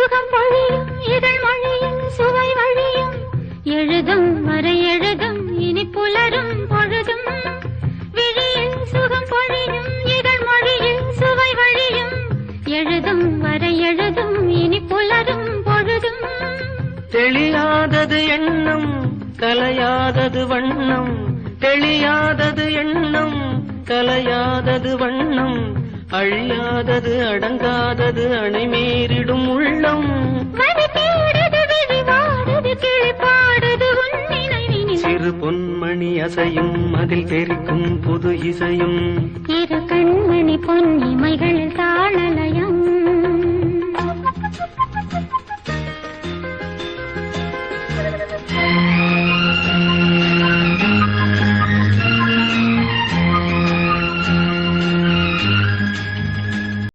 சுகம் பொழியும் இதழ் மொழியும் சுவை வழியும். எழுதும் வரை எழுதும் இனி புலரும் பொழுதும். விழியில் சுகம் பொழியும் இதழ் மொழியில் சுவை வழியும். எழுதும் வரை எழுதும் இனி புலரும் பொழுதும். தெளியாதது எண்ணம் கலையாதது வண்ணம். தெளியாதது எண்ணம் கலையாதது வண்ணம். அழியாதது அடங்காதது அணைமேறிடும் உள்ளம். சிறு பொன்மணி அசையும் அதில் தெரிக்கும் புது இசையும். இரு கண்மணி பொன்னிமைகள் தாளலயம். Yeah.